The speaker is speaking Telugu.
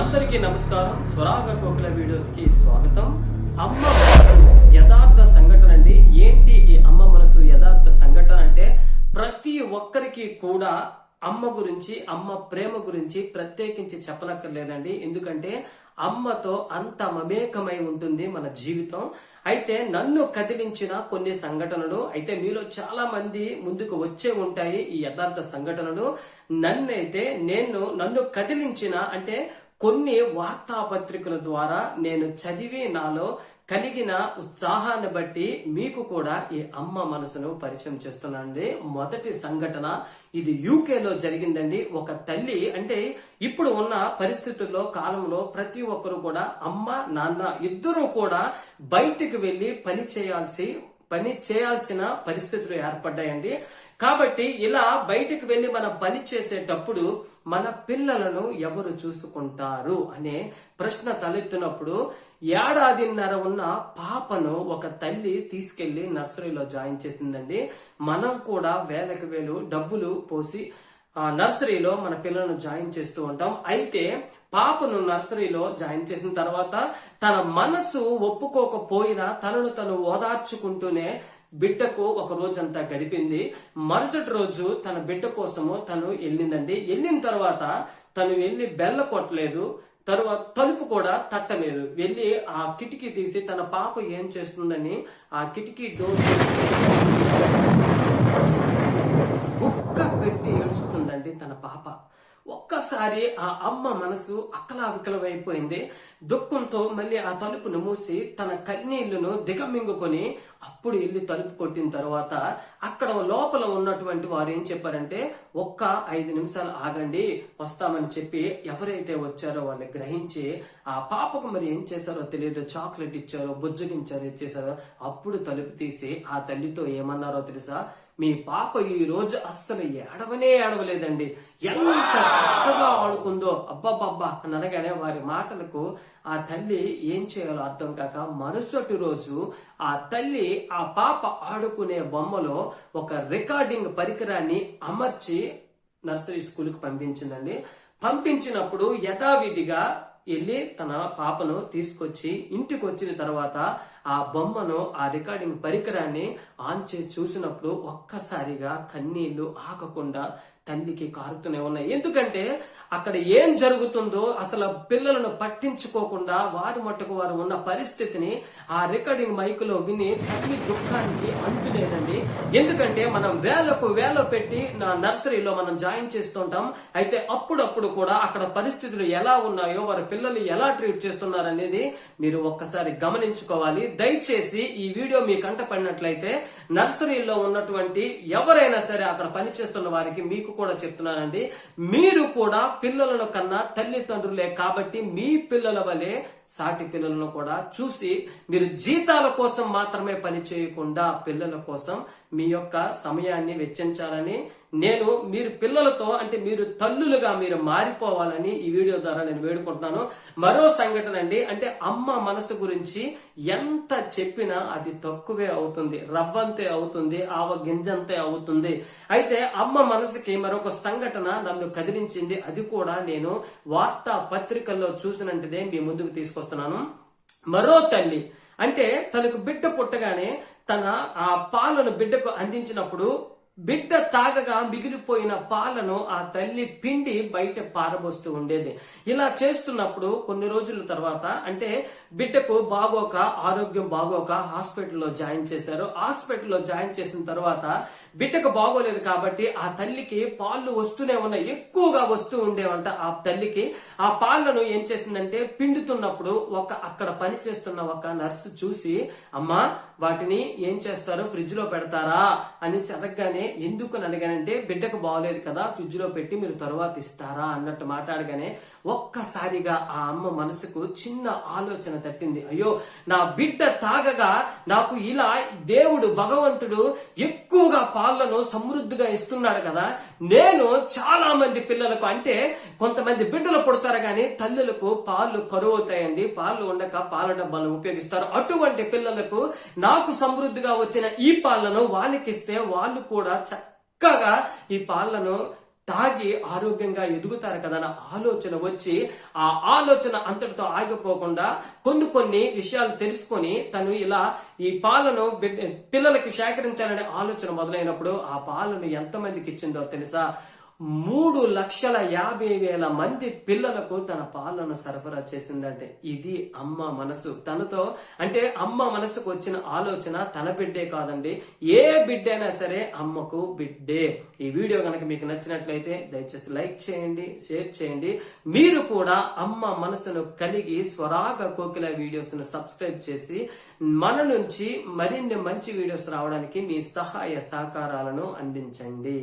అందరికీ నమస్కారం. స్వరాగ కోకిల వీడియోస్కి స్వాగతం. అమ్మ మనసు యథార్థ సంఘటన అండి. ఏంటి ఈ అమ్మ మనసు యథార్థ సంఘటన అంటే ప్రతి ఒక్కరికి కూడా అమ్మ గురించి అమ్మ ప్రేమ గురించి ప్రత్యేకించి చెప్పనక్కర్లేదండి. ఎందుకంటే అమ్మతో అంత మమేకమై ఉంటుంది మన జీవితం. అయితే నన్ను కదిలించిన కొన్ని సంఘటనలు అయితే మీలో చాలా మంది ముందుకు వచ్చే ఉంటాయి ఈ యథార్థ సంఘటనలు. నన్నైతే నేను నన్ను కదిలించిన అంటే కొన్ని వార్తాపత్రికల ద్వారా నేను చదివి నాలో కలిగిన ఉత్సాహాన్ని బట్టి మీకు కూడా ఈ అమ్మ మనసును పరిచయం చేస్తున్నానండి. మొదటి సంఘటన ఇది యూకేలో జరిగిందండి. ఒక తల్లి అంటే ఇప్పుడు ఉన్న పరిస్థితుల్లో కాలంలో ప్రతి ఒక్కరు కూడా అమ్మ నాన్న ఇద్దరూ కూడా బయటికి వెళ్ళి పని చేయాల్సి పని చేయాల్సిన పరిస్థితులు ఏర్పడ్డాయండి. కాబట్టి ఇలా బయటికి వెళ్ళి మనం పని చేసేటప్పుడు మన పిల్లలను ఎవరు చూసుకుంటారు అనే ప్రశ్న తలెత్తినప్పుడు ఏడాదిన్నర ఉన్న పాపను ఒక తల్లి తీసుకెళ్ళి నర్సరీలో జాయిన్ చేసిందండి. మనం కూడా వేలకు వేలు డబ్బులు పోసి ఆ నర్సరీలో మన పిల్లలను జాయిన్ చేస్తూ ఉంటాం. అయితే పాపను నర్సరీలో జాయిన్ చేసిన తర్వాత తన మనసు ఒప్పుకోకపోయినా తనను తను ఓదార్చుకుంటూనే బిడ్డకు ఒక రోజంతా గడిపింది. మరుసటి రోజు తన బిడ్డ కోసము తను వెళ్ళిందండి. వెళ్ళిన తర్వాత తను వెళ్ళి బెల్ల కొట్టలేదు. తరువాత తలుపు కూడా తట్టలేదు. వెళ్ళి ఆ కిటికీ తీసి తన పాప ఏం చేస్తుందని ఆ కిటికీ డోర్ గుక్క పెట్టి ఏడుస్తుందండి తన పాప ఒక్కసారి ఆ అమ్మ మనసు అక్కలావికలమైపోయింది. దుఃఖంతో మళ్ళీ ఆ తలుపును మూసి తన కన్నీళ్ళను దిగమింగుకొని అప్పుడు వెళ్ళి తలుపు కొట్టిన తర్వాత అక్కడ లోపల ఉన్నటువంటి వారు ఏం చెప్పారంటే ఒక్క ఐదు నిమిషాలు ఆగండి వస్తామని చెప్పి ఎవరైతే వచ్చారో వాళ్ళు గ్రహించి ఆ పాపకు మరి ఏం చేశారో తెలియదు చాక్లెట్ ఇచ్చారో బుజ్జగించారో ఇచ్చేసారో అప్పుడు తలుపు తీసి ఆ తల్లితో ఏమన్నారో తెలుసా? మీ పాప ఈ రోజు అస్సలు ఏడవనే ఏడవలేదండి. ఎంత చక్కగా ఆడుకుందో అబ్బబ్బబ్బా అని అనగానే వారి మాటలకు ఆ తల్లి ఏం చేయాలో అర్థం కాక మరుసటి రోజు ఆ తల్లి ఆ పాప ఆడుకునే బొమ్మలో ఒక రికార్డింగ్ పరికరాన్ని అమర్చి నర్సరీ స్కూల్కి పంపించిందండి. పంపించినప్పుడు యథావిధిగా వెళ్ళి తన పాపను తీసుకొచ్చి ఇంటికి వచ్చిన తర్వాత ఆ బొమ్మను ఆ రికార్డింగ్ పరికరాన్ని ఆన్ చేసి చూసినప్పుడు ఒక్కసారిగా కన్నీళ్ళు ఆగకుండా తల్లికి కారుతూనే ఉన్నాయి. ఎందుకంటే అక్కడ ఏం జరుగుతుందో అసలు పిల్లలను పట్టించుకోకుండా వారు మట్టుకు వారు ఉన్న పరిస్థితిని ఆ రికార్డింగ్ మైకులో విని తల్లి దుఃఖానికి అంతులేదండి. ఎందుకంటే మనం వేలకు వేల పెట్టి నా నర్సరీలో మనం జాయిన్ చేస్తుంటాం. అయితే అప్పుడప్పుడు కూడా అక్కడ పరిస్థితులు ఎలా ఉన్నాయో వారి పిల్లలు ఎలా ట్రీట్ చేస్తున్నారు అనేది మీరు ఒక్కసారి గమనించుకోవాలి. దయచేసి ఈ వీడియో మీ కంట పడినట్లయితే నర్సరీలో ఉన్నటువంటి ఎవరైనా సరే అక్కడ పనిచేస్తున్న వారికి మీకు కూడా చెప్తున్నానండి. మీరు కూడా పిల్లలను కన్నా తల్లిదండ్రులే కాబట్టి మీ పిల్లల వలె సాటి పిల్లలను కూడా చూసి మీరు జీతాల కోసం మాత్రమే పని చేయకుండా పిల్లల కోసం మీ యొక్క సమయాన్ని వెచ్చించాలని నేను మీరు పిల్లలతో అంటే మీరు తల్లులుగా మీరు మారిపోవాలని ఈ వీడియో ద్వారా నేను వేడుకుంటున్నాను. మరో సంఘటన అండి అంటే అమ్మ మనసు గురించి ఎంత చెప్పినా అది తక్కువే అవుతుంది రవ్వంతే అవుతుంది ఆవ గింజంతే అవుతుంది. అయితే అమ్మ మనసుకి మరొక సంఘటన నన్ను కదిలించింది అది కూడా నేను వార్తా పత్రికల్లో చూసినట్టుదే మీ ముందుకు తీసుకొస్తున్నాను. మరో తల్లి అంటే తనకు బిడ్డ పుట్టగానే తన ఆ పాలను బిడ్డకు అందించినప్పుడు బిడ్డ తాగగా మిగిలిపోయిన పాలను ఆ తల్లి పిండి బయట పారబోస్తూ ఉండేది. ఇలా చేస్తున్నప్పుడు కొన్ని రోజుల తర్వాత అంటే బిడ్డకు బాగోక ఆరోగ్యం బాగోక హాస్పిటల్లో జాయిన్ చేశారు. హాస్పిటల్లో జాయిన్ చేసిన తర్వాత బిడ్డకు బాగోలేదు కాబట్టి ఆ తల్లికి పాలు వస్తూనే ఉన్నాయి. ఎక్కువగా వస్తూ ఉండేవంట ఆ తల్లికి. ఆ పాలను ఏం చేసిందంటే పిండుతున్నప్పుడు ఒక అక్కడ పని చేస్తున్న ఒక నర్సు చూసి అమ్మా వాటిని ఏం చేస్తారు? ఫ్రిడ్జ్లో పెడతారా? అని అనగానే ఎందుకు అని అడిగానంటే బిడ్డకు బాగోలేదు కదా ఫ్రిడ్జ్లో పెట్టి మీరు తర్వాత ఇస్తారా అన్నట్టు మాట్లాడగానే ఒక్కసారిగా ఆ అమ్మ మనసుకు చిన్న ఆలోచన తట్టింది. అయ్యో నా బిడ్డ తాగగా నాకు ఇలా దేవుడు భగవంతుడు ఎక్కువగా పాలను సమృద్ధిగా ఇస్తున్నాడు కదా నేను చాలా మంది పిల్లలకు అంటే కొంతమంది బిడ్డలు పుడతారు కానీ తల్లులకు పాలు కరువు అవుతాయండి పాలు ఉండక పాల డబ్బాలను ఉపయోగిస్తారు. అటువంటి పిల్లలకు నాకు సమృద్ధిగా వచ్చిన ఈ పాలను వాళ్ళకిస్తే వాళ్ళు కూడా చక్కగా ఈ పాలను తాగి ఆరోగ్యంగా ఎదుగుతారు కదా అన్న ఆలోచన వచ్చి ఆ ఆలోచన అంతటితో ఆగిపోకుండా కొన్ని కొన్ని విషయాలు తెలుసుకొని తను ఇలా ఈ పాలను పిల్లలకి సేకరించాలనే ఆలోచన మొదలైనప్పుడు ఆ పాలను ఎంతమందికి ఇచ్చిందో తెలుసా? మూడు లక్షల యాభై వేల మంది పిల్లలకు తన పాలను సరఫరా చేసిందంటే ఇది అమ్మ మనసు. తనతో అంటే అమ్మ మనసుకు వచ్చిన ఆలోచన తన బిడ్డే కాదండి ఏ బిడ్డైనా సరే అమ్మకు బిడ్డే. ఈ వీడియో కనుక మీకు నచ్చినట్లయితే దయచేసి లైక్ చేయండి షేర్ చేయండి. మీరు కూడా అమ్మ మనసును కలిగి స్వరాగ కోకిల వీడియోస్ను సబ్స్క్రైబ్ చేసి మన నుంచి మరిన్ని మంచి వీడియోస్ రావడానికి మీ సహాయ సహకారాలను అందించండి.